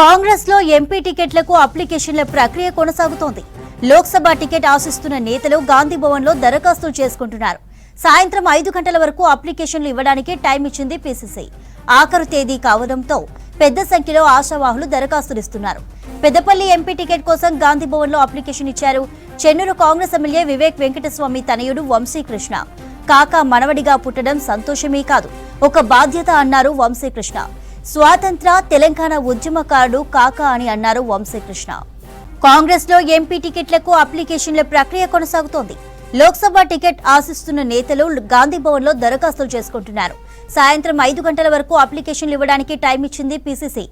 కాంగ్రెస్లో ఎంపీ టికెట్లకు అప్లికేషన్ల ప్రక్రియ కొనసాగుతోంది. లోక్సభ టికెట్ ఆశిస్తున్న నేతలు గాంధీ భవన్లో దరఖాస్తులు చేసుకుంటున్నారు. సాయంత్రం ఐదు గంటల వరకు అప్లికేషన్లు ఇవ్వడానికి టైం ఇచ్చింది పీసీసీ. ఆఖరు తేదీ కావడంతో పెద్ద సంఖ్యలో ఆశావాహులు దరఖాస్తులు ఇస్తున్నారు పెద్దపల్లి ఎంపీ టికెట్ కోసం గాంధీ భవన్లో అప్లికేషన్ ఇచ్చారు. చెన్నూరు కాంగ్రెస్ ఎమ్మెల్యే వివేక్ వెంకటస్వామి తనయుడు వంశీకృష్ణ. కాకా మనవడిగా పుట్టడం సంతోషమే కాదు. ఒక బాధ్యత అన్నారు వంశీకృష్ణ. స్వాతంత్ర తెలంగాణ ఉద్యమకారుడు కాకా అని అన్నారు వంశీకృష్ణ. కాంగ్రెస్లో ఎంపీ టికెట్లకు అప్లికేషన్ల ప్రక్రియ కొనసాగుతోంది. లోక్సభ టికెట్ ఆశిస్తున్న నేతలు గాంధీ భవన్లో దరఖాస్తులు చేసుకుంటున్నారు. సాయంత్రం ఐదు గంటల వరకు అప్లికేషన్లు ఇవ్వడానికి టైం ఇచ్చింది పీసీసీ.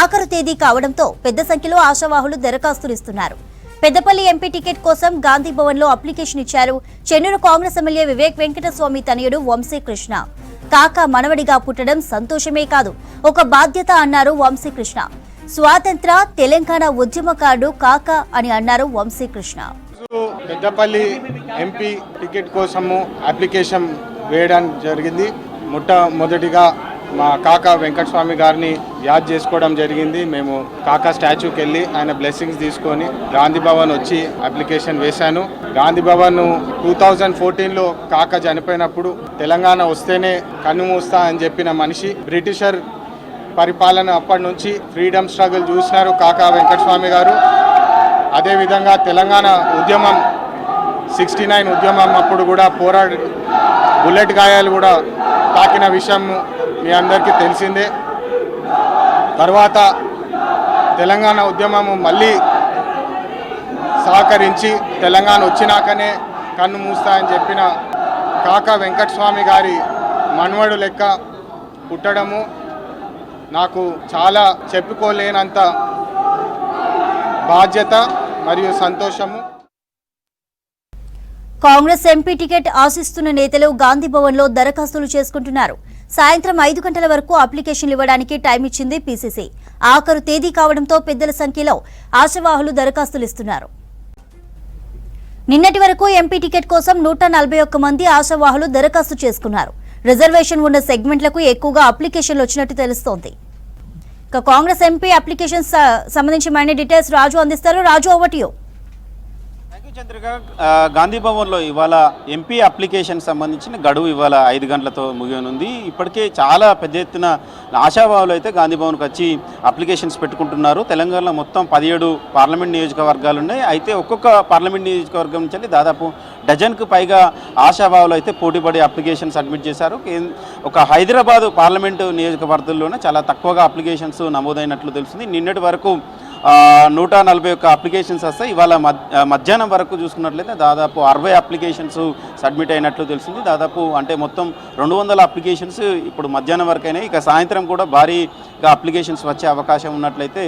ఆఖరు తేదీ కావడంతో పెద్ద సంఖ్యలో ఆశావాహులు దరఖాస్తులు ఇస్తున్నారు. పెద్దపల్లి ఎంపీ టికెట్ కోసం గాంధీ భవన్లో అప్లికేషన్ ఇచ్చారు. చెన్నూరు కాంగ్రెస్ ఎమ్మెల్యే వివేక్ వెంకటస్వామి తనయుడు వంశీకృష్ణ. కాక మనవడిగా పుట్టడం సంతోషమే కాదు. ఒక బాధ్యత అన్నారు వంశీకృష్ణ. స్వాతంత్ర తెలంగాణ ఉద్యమకారుడు కాకా అని అన్నారు వంశీకృష్ణ. పెద్దపల్లి ఎంపీ టికెట్ కోసము అప్లికేషన్ వేయడం జరిగింది. మొట్టమొదటిగా మా కాకా వెంకటస్వామి గారిని యాద్ చేసుకోవడం జరిగింది. మేము కాకా స్టాచ్యూకి వెళ్ళి ఆయన బ్లెస్సింగ్స్ తీసుకొని గాంధీ భవన్ వచ్చి అప్లికేషన్ వేశాను. గాంధీ భవన్ టూ థౌజండ్ ఫోర్టీన్లో కాకా చనిపోయినప్పుడు తెలంగాణ వస్తేనే కన్ను మూస్తా అని చెప్పిన మనిషి బ్రిటిషర్ పరిపాలన అప్పటి నుంచి ఫ్రీడమ్ స్ట్రగుల్ చూసినారు కాకా వెంకటస్వామి గారు. అదేవిధంగా తెలంగాణ ఉద్యమం సిక్స్టీ నైన్ ఉద్యమం అప్పుడు కూడా పోరాడు బుల్లెట్ గాయాలు కూడా తాకిన విషయం మీ అందరికీ తెలిసిందే. తర్వాత తెలంగాణ ఉద్యమము మళ్ళీ సహకరించి తెలంగాణ వచ్చినాకనే కన్ను మూస్తా అని చెప్పిన కాకా వెంకటస్వామి గారి మన్వడు లెక్క పుట్టడము నాకు చాలా చెప్పుకోలేనంత బాధ్యత మరియు సంతోషము. కాంగ్రెస్ ఎంపీ టికెట్ ఆశిస్తున్న నేతలు గాంధీ భవన్లో దరఖాస్తులు చేసుకుంటున్నారు. సాయంత్రం ఐదు గంటల వరకు అప్లికేషన్లు ఇవ్వడానికి టైం ఇచ్చింది పీసీసీ. ఆఖరు తేదీ కావడంతో పెద్దల సంఖ్యలో ఆశవాహులు దరఖాస్తులు ఇస్తున్నారు. నిన్నటి వరకు ఎంపీ టికెట్ కోసం నూట నలభై ఒక్క మంది ఆశవాహులు దరఖాస్తు చేసుకున్నారు. రిజర్వేషన్ ఉన్న సెగ్మెంట్లకు ఎక్కువగా అప్లికేషన్లు వచ్చినట్టు తెలుస్తోంది. ఇక కాంగ్రెస్ ఎంపీ అప్లికేషన్స్ సంబంధించి మరిన్ని డీటెయిల్స్ రాజు అందిస్తారు. రాజు ఓవర్ చంద్రిక గాంధీ భవన్లో ఇవాళ ఎంపీ అప్లికేషన్ సంబంధించిన గడువు ఇవాళ ఐదు గంటలతో ముగియనుంది. ఇప్పటికే చాలా పెద్ద ఎత్తున ఆశాభావులు అయితే గాంధీ భవన్కి వచ్చి అప్లికేషన్స్ పెట్టుకుంటున్నారు. తెలంగాణలో మొత్తం పదిహేడు పార్లమెంట్ నియోజకవర్గాలు ఉన్నాయి. అయితే ఒక్కొక్క పార్లమెంట్ నియోజకవర్గం నుంచి దాదాపు డజన్కు పైగా ఆశాభావులు అయితే పోటీపడి అప్లికేషన్ సబ్మిట్ చేశారు. ఒక హైదరాబాదు పార్లమెంటు నియోజకవర్గంలోనే చాలా తక్కువగా అప్లికేషన్స్ నమోదైనట్లు తెలుస్తుంది. నిన్నటి వరకు నూట నలభై ఒక్క అప్లికేషన్స్ వస్తాయి. ఇవాళ మధ్యాహ్నం వరకు చూసుకున్నట్లయితే దాదాపు అరవై అప్లికేషన్స్ సబ్మిట్ అయినట్లు తెలిసింది. దాదాపు అంటే మొత్తం రెండు వందల అప్లికేషన్స్ ఇప్పుడు మధ్యాహ్నం వరకు అయినాయి. ఇక సాయంత్రం కూడా భారీగా అప్లికేషన్స్ వచ్చే అవకాశం ఉన్నట్లయితే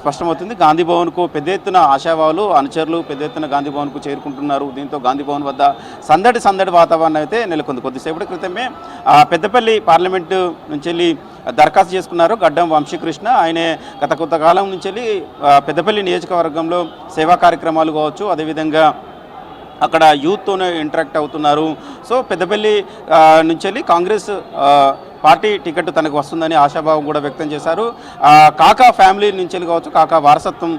స్పష్టమవుతుంది. గాంధీ భవన్కు పెద్ద ఎత్తున ఆశావాలు అనుచరులు పెద్ద ఎత్తున గాంధీ భవన్కు చేరుకుంటున్నారు. దీంతో గాంధీ భవన్ వద్ద సందడి సందడి వాతావరణం అయితే నెలకొంది. కొద్దిసేపటి క్రితమే పెద్దపల్లి పార్లమెంటు నుంచి వెళ్ళి దరఖాస్తు చేసుకున్నారు. గడ్డం వంశీకృష్ణ. ఆయనే గత కొంతకాలం నుంచి వెళ్ళి పెద్దపల్లి నియోజకవర్గంలో సేవా కార్యక్రమాలు కావచ్చు అదేవిధంగా అక్కడ యూత్తోనే ఇంటరాక్ట్ అవుతున్నారు. సో పెద్దపల్లి నుంచి వెళ్ళి కాంగ్రెస్ పార్టీ టికెట్ తనకు వస్తుందని ఆశాభావం కూడా వ్యక్తం చేశారు. కాకా ఫ్యామిలీ నుంచి వెళ్ళి కావచ్చు కాకా వారసత్వం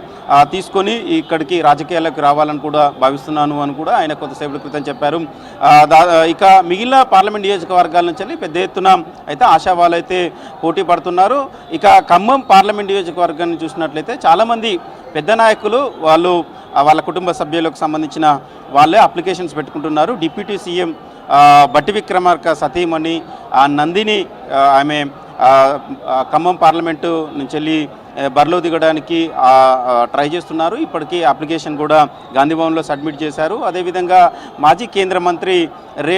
తీసుకొని ఇక్కడికి రాజకీయాలకు రావాలని కూడా భావిస్తున్నాను అని కూడా ఆయన కొంతసేపటి క్రితం చెప్పారు. ఇక మిగిలిన పార్లమెంట్ నియోజకవర్గాల నుంచి పెద్ద ఎత్తున అయితే ఆశావాలు అయితే పోటీ పడుతున్నారు. ఇక ఖమ్మం పార్లమెంట్ నియోజకవర్గాన్ని చూసినట్లయితే చాలామంది పెద్ద నాయకులు వాళ్ళు వాళ్ళ కుటుంబ సభ్యులకు సంబంధించిన వాళ్ళే అప్లికేషన్స్ పెట్టుకుంటున్నారు. డిప్యూటీ సీఎం బట్టి విక్రమార్క సతీమణి ఆ, నందిని ఆమె ఖమ్మం పార్లమెంటు నుంచి వెళ్ళి బరిలో దిగడానికి ట్రై చేస్తున్నారు. ఇప్పటికీ అప్లికేషన్ కూడా గాంధీభవన్లో సబ్మిట్ చేశారు. అదేవిధంగా మాజీ కేంద్ర మంత్రి రే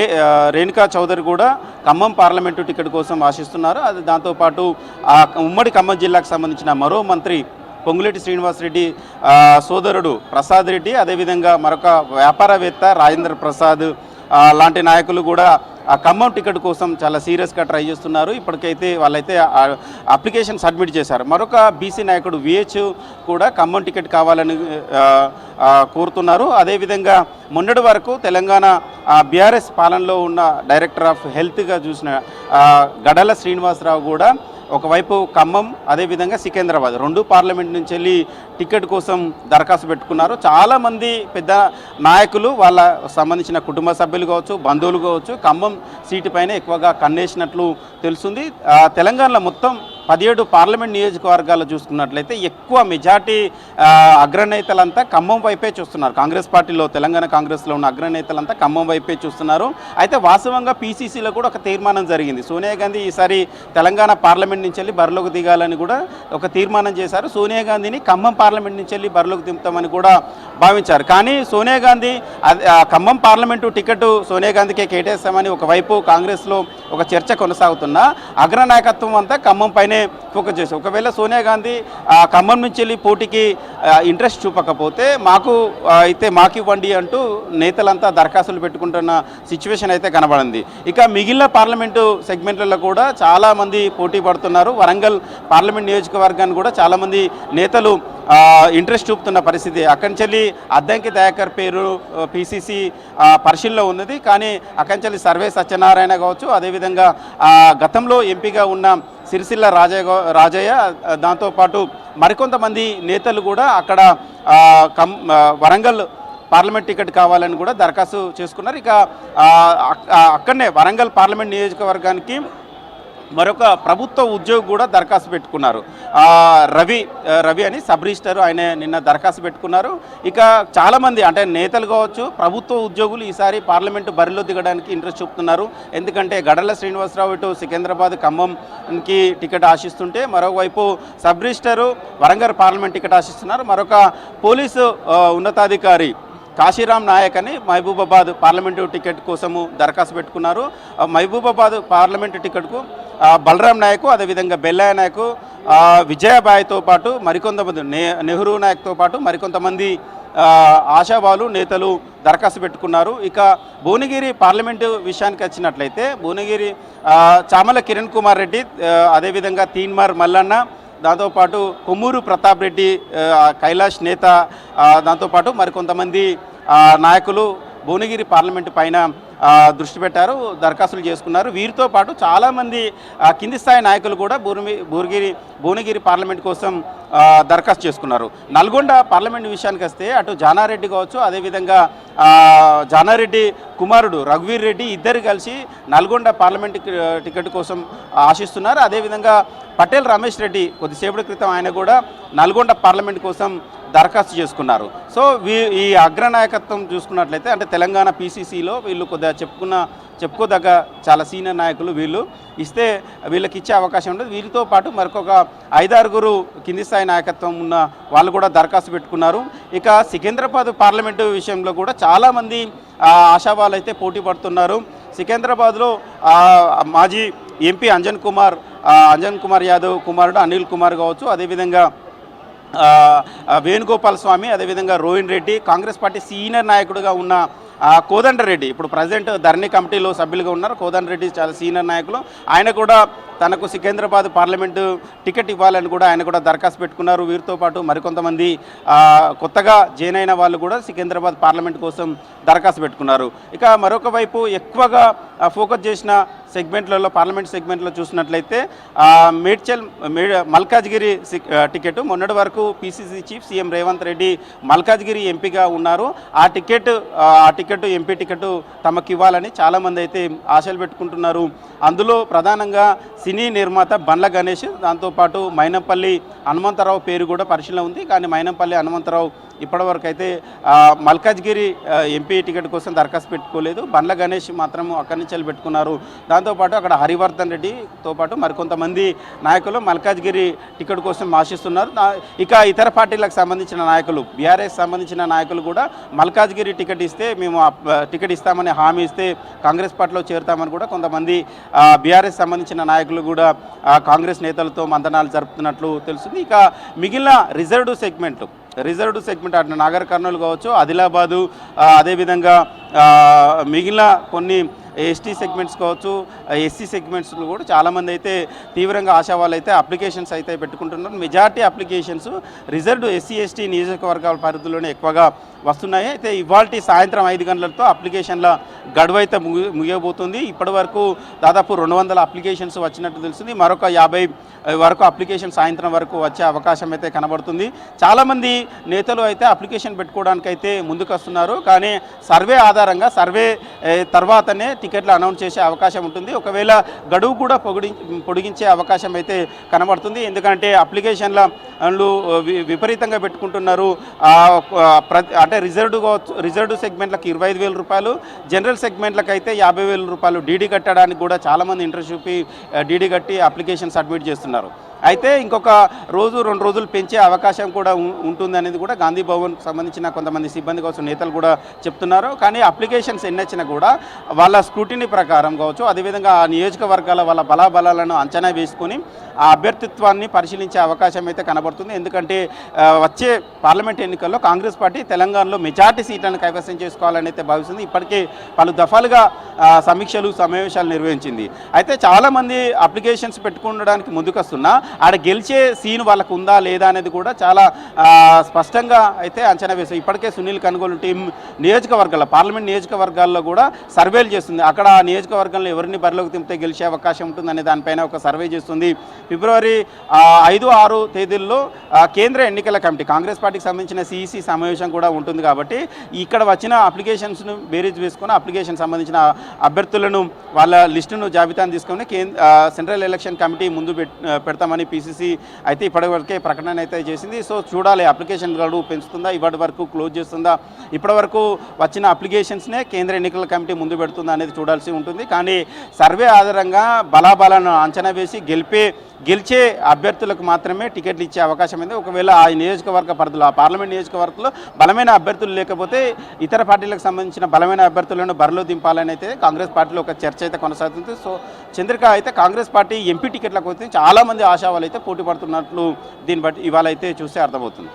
రేణుకా చౌదరి కూడా ఖమ్మం పార్లమెంటు టికెట్ కోసం ఆశిస్తున్నారు. అది దాంతోపాటు ఆ ఉమ్మడి ఖమ్మం జిల్లాకు సంబంధించిన మరో మంత్రి పొంగులేటి శ్రీనివాసరెడ్డి సోదరుడు ప్రసాద్ రెడ్డి అదేవిధంగా మరొక వ్యాపారవేత్త రాజేంద్ర ప్రసాద్ లాంటి నాయకులు కూడా ఆ ఖమ్మం టికెట్ కోసం చాలా సీరియస్గా ట్రై చేస్తున్నారు. ఇప్పటికైతే వాళ్ళైతే అప్లికేషన్ సబ్మిట్ చేశారు. మరొక బీసీ నాయకుడు విహెచ్ కూడా ఖమ్మం టికెట్ కావాలని కోరుతున్నారు. అదేవిధంగా మొన్నటి వరకు తెలంగాణ బీఆర్ఎస్ పాలనలో ఉన్న డైరెక్టర్ ఆఫ్ హెల్త్గా చూసిన గడల శ్రీనివాసరావు కూడా ఒకవైపు ఖమ్మం అదేవిధంగా సికింద్రాబాద్. రెండు పార్లమెంట్ నుంచి వెళ్ళి టికెట్ కోసం దరఖాస్తు పెట్టుకున్నారు. చాలామంది పెద్ద నాయకులు వాళ్ళ సంబంధించిన కుటుంబ సభ్యులు కావచ్చు బంధువులు కావచ్చు ఖమ్మం సీటు పైన ఎక్కువగా కన్నేసినట్లు తెలుస్తుంది. తెలంగాణలో మొత్తం పదిహేడు పార్లమెంట్ నియోజకవర్గాలు చూసుకున్నట్లయితే ఎక్కువ మెజార్టీ అగ్రనేతలంతా ఖమ్మం వైపే చూస్తున్నారు. కాంగ్రెస్ పార్టీలో తెలంగాణ కాంగ్రెస్లో ఉన్న అగ్రనేతలంతా ఖమ్మం వైపే చూస్తున్నారు. అయితే వాస్తవంగా పీసీసీలో కూడా ఒక తీర్మానం జరిగింది. సోనియా గాంధీ ఈసారి తెలంగాణ పార్లమెంట్ నుంచి వెళ్ళి బరిలోకి దిగాలని కూడా ఒక తీర్మానం చేశారు. సోనియా గాంధీని ఖమ్మం పార్లమెంట్ నుంచి వెళ్ళి బరిలోకి దింపుతామని కూడా భావించారు. కానీ సోనియా గాంధీ ఖమ్మం పార్లమెంటు టికెట్ సోనియా గాంధీకే కేటాయిస్తామని ఒకవైపు కాంగ్రెస్లో ఒక చర్చ కొనసాగుతున్నా అగ్రనాయకత్వం అంతా ఖమ్మం పైనే ఫోకస్ చేసి ఒకవేళ సోనియా గాంధీ ఆ, ఖమ్మం నుంచి వెళ్ళి పోటీకి ఇంట్రెస్ట్ చూపకపోతే మాకు అయితే మాకు ఇవ్వండి అంటూ నేతలంతా దరఖాస్తులు పెట్టుకుంటున్న సిచ్యువేషన్ అయితే కనబడింది. ఇక మిగిలిన పార్లమెంటు సెగ్మెంట్లలో కూడా చాలామంది పోటీ పడుతున్నారు. వరంగల్ పార్లమెంట్ నియోజకవర్గాన్ని కూడా చాలామంది నేతలు ఇంట్రెస్ట్ చూపుతున్న పరిస్థితి. అక్కడి అద్దంకి దయాకర్ పేరు పిసిసి పరిశీలనలో ఉన్నది. కానీ అక్కడి సర్వే సత్యనారాయణ కావచ్చు. అదేవిధంగా గతంలో ఎంపీగా ఉన్న సిరిసిల్ల రాజయ్య రాజయ్య దాంతోపాటు మరికొంతమంది నేతలు కూడా అక్కడ కం వరంగల్ పార్లమెంట్ టికెట్ కావాలని కూడా దరఖాస్తు చేసుకున్నారు. ఇక అక్కడనే వరంగల్ పార్లమెంట్ నియోజకవర్గానికి మరొక ప్రభుత్వ ఉద్యోగి కూడా దరఖాస్తు పెట్టుకున్నారు. రవి రవి అని సబ్ రిజిస్టర్ ఆయన నిన్న దరఖాస్తు పెట్టుకున్నారు. ఇక చాలామంది అంటే నేతలు కావచ్చు ప్రభుత్వ ఉద్యోగులు ఈసారి పార్లమెంటు బరిలో దిగడానికి ఇంట్రెస్ట్ చూపుతున్నారు. ఎందుకంటే గడల శ్రీనివాసరావు ఇటు సికింద్రాబాద్ ఖమ్మంకి టికెట్ ఆశిస్తుంటే మరోవైపు sub registrar Warangal parliament ticket ఆశిస్తున్నారు. మరొక పోలీసు ఉన్నతాధికారి కాశీరాం నాయక్ అని మహబూబాబాద్ పార్లమెంటు టికెట్ కోసము దరఖాస్తు పెట్టుకున్నారు. మహబూబాబాద్ పార్లమెంటు టికెట్కు బలరాం నాయకు అదేవిధంగా బెల్లయ్య నాయకు విజయబాయ్తో పాటు మరికొంతమంది నే నెహ్రూ నాయక్తో పాటు మరికొంతమంది ఆశావాలు నేతలు దరఖాస్తు పెట్టుకున్నారు. ఇక భువనగిరి పార్లమెంటు విషయానికి వచ్చినట్లయితే భువనగిరి చామల కిరణ్ కుమార్ రెడ్డి అదేవిధంగా తీన్మార్ మల్లన్న దాంతోపాటు కొమ్మూరు ప్రతాప్ రెడ్డి కైలాష్ నేత దాంతోపాటు మరికొంతమంది నాయకులు భువనగిరి పార్లమెంటు పైన దృష్టి పెట్టారు దరఖాస్తులు చేసుకున్నారు. వీరితో పాటు చాలామంది కింది స్థాయి నాయకులు కూడా భూమి భువనగిరి భువనగిరి పార్లమెంట్ కోసం దరఖాస్తు చేసుకున్నారు. నల్గొండ పార్లమెంట్ విషయానికి వస్తే అటు జానారెడ్డి కావచ్చు అదేవిధంగా జానారెడ్డి కుమారుడు రఘువీర్ రెడ్డి ఇద్దరు కలిసి నల్గొండ పార్లమెంట్ టికెట్ కోసం ఆశిస్తున్నారు. అదేవిధంగా పటేల్ రమేష్ రెడ్డి కొద్దిసేపటి క్రితం ఆయన కూడా నల్గొండ పార్లమెంట్ కోసం దరఖాస్తు చేసుకున్నారు. సో వీ ఈ అగ్రనాయకత్వం చూసుకున్నట్లయితే అంటే తెలంగాణ పీసీసీలో వీళ్ళు కొద్దిగా చెప్పుకున్న చెప్పుకోదగ్గ చాలా సీనియర్ నాయకులు వీళ్ళు. ఇస్తే వీళ్ళకి ఇచ్చే అవకాశం ఉండదు. వీరితో పాటు మరొక ఐదారుగురు కింది స్థాయి నాయకత్వం ఉన్న వాళ్ళు కూడా దరఖాస్తు పెట్టుకున్నారు. ఇక సికింద్రాబాద్ పార్లమెంటు విషయంలో కూడా చాలామంది ఆశావాలు అయితే పోటీ పడుతున్నారు. సికింద్రాబాద్లో మాజీ ఎంపీ అంజన్ కుమార్ అంజన్ కుమార్ యాదవ్ కుమారుడు అనిల్ కుమార్ కావచ్చు. అదేవిధంగా వేణుగోపాల్ స్వామి అదేవిధంగా Rohin Reddy Congress party senior నాయకుడిగా ఉన్న కోదండరెడ్డి ఇప్పుడు ప్రజెంట్ ధరణి కమిటీలో సభ్యులుగా ఉన్నారు. కోదండరెడ్డి చాలా సీనియర్ నాయకులు. ఆయన కూడా తనకు సికింద్రాబాద్ పార్లమెంటు టికెట్ ఇవ్వాలని కూడా ఆయన కూడా దరఖాస్తు పెట్టుకున్నారు. వీరితో పాటు మరికొంతమంది కొత్తగా జాయిన్ అయిన వాళ్ళు కూడా సికింద్రాబాద్ పార్లమెంట్ కోసం దరఖాస్తు పెట్టుకున్నారు. ఇక మరొక వైపు ఎక్కువగా ఫోకస్ చేసిన సెగ్మెంట్లలో పార్లమెంట్ సెగ్మెంట్లో చూసినట్లయితే మేడ్చల్ మే మల్కాజ్గిరి టికెట్ మొన్నటి వరకు PCC chief CM Revanth Reddy Malkajgiri ఎంపీగా ఉన్నారు. ఆ టికెట్ ఆ టికెట్ టికెట్ ఎంపీ టికెట్ తమకు ఇవ్వాలని చాలామంది అయితే ఆశలు పెట్టుకుంటున్నారు. అందులో ప్రధానంగా సినీ నిర్మాత బండ్ల గణేష్ దాంతోపాటు మైనంపల్లి హనుమంతరావు పేరు కూడా పరిశీలన ఉంది. కానీ మైనంపల్లి హనుమంతరావు ఇప్పటివరకు అయితే మల్కాజ్గిరి ఎంపీ టికెట్ కోసం దరఖాస్తు పెట్టుకోలేదు. బండ్ల గణేష్ మాత్రం అక్కడి నుంచి వెళ్ళి పెట్టుకున్నారు దాంతోపాటు అక్కడ హరివర్ధన్ రెడ్డితో పాటు మరికొంతమంది నాయకులు మల్కాజ్గిరి టికెట్ కోసం ఆశిస్తున్నారు. ఇక ఇతర పార్టీలకు సంబంధించిన నాయకులు బీఆర్ఎస్ సంబంధించిన నాయకులు కూడా మల్కాజ్గిరి టికెట్ ఇస్తే మేము టికెట్ ఇస్తామని హామీ ఇస్తే కాంగ్రెస్ పార్టీలో చేరుతామని కూడా కొంతమంది బీఆర్ఎస్ సంబంధించిన నాయకులు కూడా కాంగ్రెస్ నేతలతో మంతనాలు జరుపుతున్నట్లు తెలుస్తుంది. ఇక మిగిలిన రిజర్వ్డ్ సెగ్మెంట్ రిజర్వ్డ్ సెగ్మెంట్ అటు నాగర్ కర్నూలు కావచ్చు ఆదిలాబాదు అదేవిధంగా మిగిలిన కొన్ని ఎస్టీ సెగ్మెంట్స్ కావచ్చు ఎస్సీ సెగ్మెంట్స్లో కూడా చాలామంది అయితే తీవ్రంగా ఆశావాళ్ళు అయితే అప్లికేషన్స్ అయితే పెట్టుకుంటున్నారు. Majority applications reserved SC ST నియోజకవర్గాల పరిధిలోనే ఎక్కువగా వస్తున్నాయి. అయితే ఇవాళ సాయంత్రం ఐదు గంటలతో అప్లికేషన్ల గడువు అయితే ముగి ముగియబోతుంది. ఇప్పటి వరకు దాదాపు రెండు వందల అప్లికేషన్స్ వచ్చినట్టు తెలుస్తుంది. మరొక యాభై వరకు అప్లికేషన్ సాయంత్రం వరకు వచ్చే అవకాశం అయితే కనబడుతుంది. చాలామంది నేతలు అయితే అప్లికేషన్ పెట్టుకోవడానికి అయితే ముందుకు వస్తున్నారు కానీ సర్వే ఆధారంగా సర్వే తర్వాతనే టికెట్లు అనౌన్స్ చేసే అవకాశం ఉంటుంది. ఒకవేళ గడువు కూడా పొగిడి పొడిగించే అవకాశం అయితే కనబడుతుంది. ఎందుకంటే అప్లికేషన్ల లు విపరీతంగా పెట్టుకుంటున్నారు. ప్రతి అంటే రిజర్వ్డ్ రిజర్వ్డ్ సెగ్మెంట్లకు ఇరవై ఐదు వేల రూపాయలు జనరల్ సెగ్మెంట్లకు అయితే యాభై వేల రూపాయలు డీడీ కట్టడానికి కూడా చాలామంది ఇంట్రెస్ట్ చూపి డీడీ కట్టి అప్లికేషన్ సబ్మిట్ చేస్తున్నారు. అయితే ఇంకొక రోజు రెండు రోజులు పెంచే అవకాశం కూడా ఉంటుంది అనేది కూడా గాంధీ భవన్కి సంబంధించిన కొంతమంది సిబ్బంది కావచ్చు నేతలు కూడా చెప్తున్నారు. కానీ అప్లికేషన్స్ ఎన్నిచ్చినా కూడా వాళ్ళ స్క్రూటినీ ప్రకారం కావచ్చు అదేవిధంగా ఆ నియోజకవర్గాల వాళ్ళ బలాబలాలను అంచనా వేసుకొని ఆ అభ్యర్థిత్వాన్ని పరిశీలించే అవకాశం అయితే కనబడుతుంది. ఎందుకంటే వచ్చే పార్లమెంట్ ఎన్నికల్లో కాంగ్రెస్ పార్టీ తెలంగాణలో మెజార్టీ సీట్లను కైవసం చేసుకోవాలని అయితే భావిస్తుంది. ఇప్పటికే పలు దఫాలుగా సమీక్షలు సమావేశాలు నిర్వహించింది. అయితే చాలామంది అప్లికేషన్స్ పెట్టుకుండడానికి ముందుకొస్తున్నా ఆడ గెలిచే సీన్ వాళ్ళకు ఉందా లేదా అనేది కూడా చాలా స్పష్టంగా అయితే అంచనా వేశారు. ఇప్పటికే సునీల్ కనుగోలు టీం నియోజకవర్గాల్లో పార్లమెంట్ నియోజకవర్గాల్లో కూడా సర్వేలు చేస్తుంది. అక్కడ ఆ నియోజకవర్గంలో ఎవరిని బరిలోకి తింపితే గెలిచే అవకాశం ఉంటుందనే దానిపైన ఒక సర్వే చేస్తుంది. ఫిబ్రవరి ఐదు ఆరు తేదీల్లో కేంద్ర ఎన్నికల కమిటీ కాంగ్రెస్ పార్టీకి సంబంధించిన సిఈసి సమావేశం కూడా ఉంటుంది కాబట్టి ఇక్కడ వచ్చిన అప్లికేషన్స్ను బేరీజ్ వేసుకొని అప్లికేషన్ సంబంధించిన అభ్యర్థులను వాళ్ళ లిస్టును జాబితాను తీసుకొని కేంద్ర సెంట్రల్ ఎలక్షన్ కమిటీ ముందు పెడతామని అని పీసీసీ అయితే ఇప్పటివరకే ప్రకటన అయితే చేసింది. సో చూడాలి అప్లికేషన్ గడువు పెంచుతుందా ఇప్పటి వరకు క్లోజ్ చేస్తుందా? ఇప్పటి వరకు వచ్చిన అప్లికేషన్స్నే కేంద్ర ఎన్నికల కమిటీ ముందు పెడుతుందా అనేది చూడాల్సి ఉంటుంది. కానీ సర్వే ఆధారంగా బలాబలాలను అంచనా వేసి గెలిపే గెలిచే అభ్యర్థులకు మాత్రమే టికెట్లు ఇచ్చే అవకాశం ఉంది. ఒకవేళ ఆ నియోజకవర్గ పరిధిలో ఆ పార్లమెంట్ నియోజకవర్గంలో బలమైన అభ్యర్థులు లేకపోతే ఇతర పార్టీలకు సంబంధించిన బలమైన అభ్యర్థులను బరిలో దింపాలని అయితే కాంగ్రెస్ పార్టీలో ఒక చర్చ అయితే కొనసాగుతుంది. సో చంద్రిక అయితే కాంగ్రెస్ పార్టీ ఎంపీ టికెట్లకు అయితే చాలామంది ఆశావాళ్ళు వాళ్ళైతే పోటీ పడుతున్నట్లు దీన్ని బట్టి ఇవాళ అయితే చూస్తే అర్థమవుతుంది.